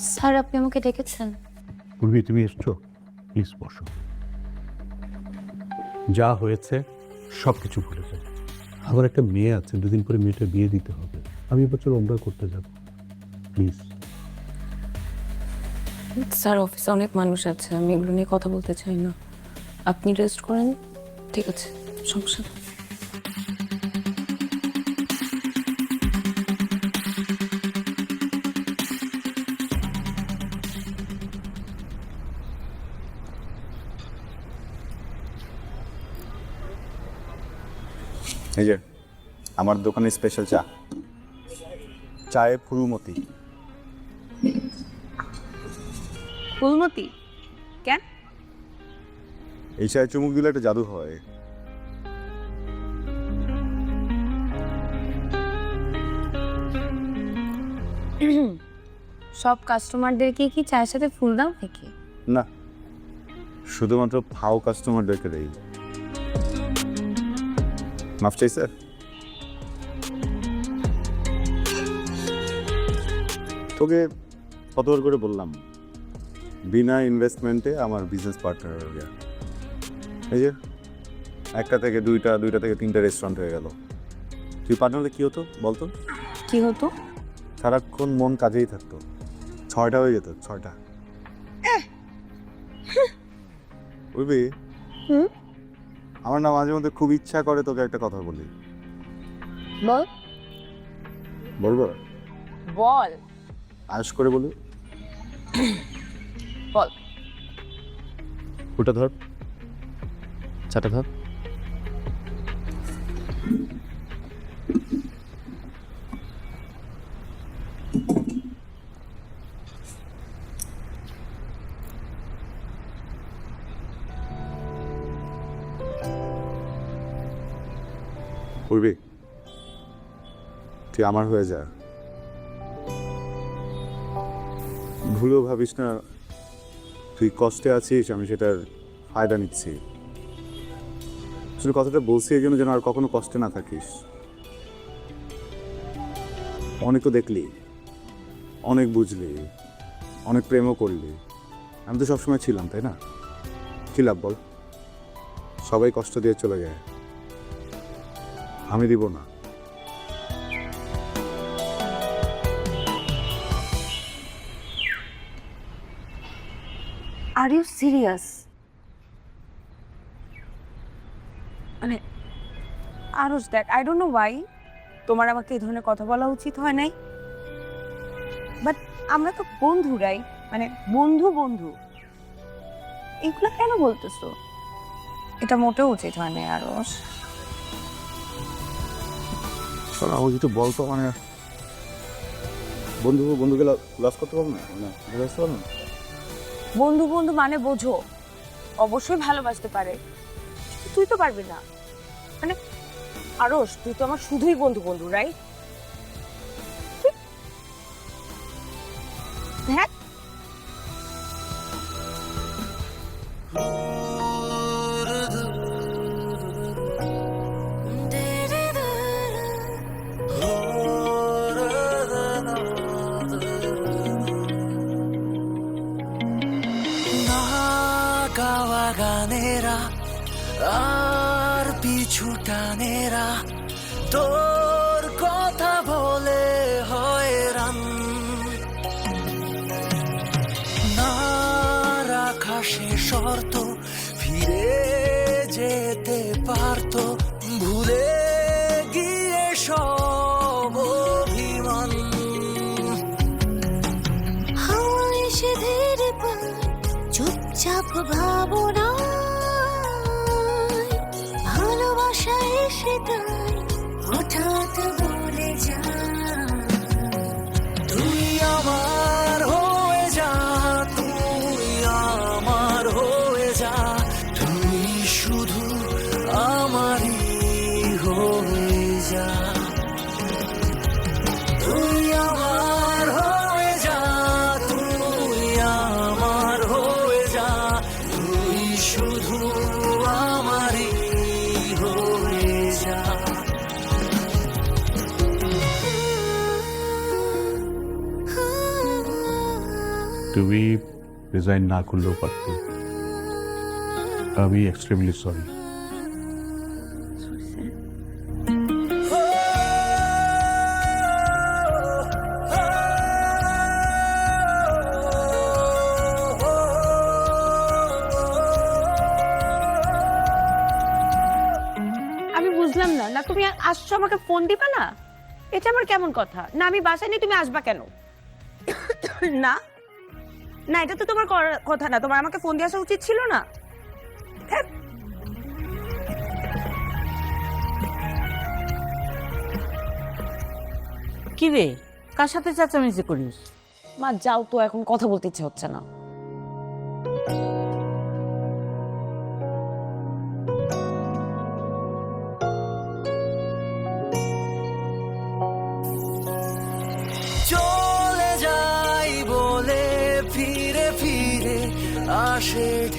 Sir আপনি আমাকে ডেকেছেন। পূর্বী তুমি এসছো? প্লিজ বসো। যা হয়েছে সব কিছু ভুলে যাও। আমার একটা মেয়ে আছে দুদিন পরে মেয়েটা বিয়ে দিতে হবে। আমি এবছর ওমরা করতে যাব। প্লিজ স্যার অফিসে অনেক মানুষ আছে আমি এগুলো নিয়ে কথা বলতে চাই না। আপনি রেস্ট করেন ঠিক আছে সমস্যা এই যে আমার দোকানে স্পেশাল চা। চায়ে ফুলমতি। ফুলমতি? কেন? এই চায়ে চুমুক দিলে একটা জাদু হয়। সব কাস্টমারদেরকে কি চায়ের সাথে ফুল দাও নাকি? না শুধুমাত্র ফাও কাস্টমারদেরকে দেই। মাফ চাই স্যার তোকে কতবার করে বললাম? বিনা ইনভেস্টমেন্টে আমার বিজনেস পার্টনার হয়ে গেল। এই যে একটা থেকে দুইটা দুইটা থেকে তিনটা রেস্টুরেন্ট হয়ে গেল। তুই পার্টনার হলে কী হতো? বলতো কি হতো? সারাক্ষণ মন কাজেই থাকতো। ছয়টা হয়ে যেত ছয়টা। বুঝবি হুম? আমার না মাঝে মধ্যে খুব ইচ্ছা করে তোকে একটা কথা বলি। বল। বলব বল। আয়স করে বলি। বল। ওটা ধর। চাটা ধর। উঠবি তুই আমার হয়ে যা। ভুলেও ভাবিস না, তুই কষ্টে আছিস, আমি সেটার ফায়দা নিচ্ছি। আসলে কথাটা বলছি এই জন্য যেন আর কখনো কষ্টে না থাকিস। অনেক তো দেখলি, অনেক বুঝলি, অনেক প্রেমও করলি। আমি তো সবসময় ছিলাম, তাই না? কি লাভ বল? সবাই কষ্ট দিয়ে চলে যায়। আমি দিব না। আর ইউ সিরিয়াস মানে আরস দেখ আই ডোন্ট নো ওয়াই তোমার আমাকে এই ধরনের কথা বলা উচিত হয় নাই। বাট আমরা তো বন্ধুরাই মানে বন্ধু বন্ধু। এগুলো কেন বলতেছো? এটা মোটেও উচিত হয় না আরস শোনো, আমাকে কিছু বলতো মানে বন্ধু, বন্ধুকে লস করতে পারব না? মানে বুঝতে পারব না? বন্ধু বন্ধু মানে বোঝো। অবশ্যই ভালোবাসতে পারে। তুই তো পারবি না। মানে আরস তুই তো আমার শুধুই বন্ধু বন্ধু রাইট হ্যাঁ? গাওয়া গানেরা আর পিছু টানেরা তোর কথা বলে হয়রান না রাখা সে শর্ত চুপচাপ ভাবনা ভালোবাসা এসে হঠাৎ বলে যায়। তুই আমার হয়ে যা, তুই আমার হয়ে যা তুমি রিজাইন না করলেও পারতে। আমি এক্সট্রিমলি সরি আমি বুঝলাম না। না তুমি আসছো আমাকে ফোন দিবা না? এটা আমার কেমন কথা? না আমি বাসায় নেই তুমি আসবা কেন? না না এটা তো তোমার করার কথা না। তোমার আমাকে ফোন দিয়ে আসা উচিত ছিল না। কি রে? কার সাথে চেঁচামেচি করিস? মা যাও তো এখন কথা বলতে ইচ্ছে হচ্ছে না। চলে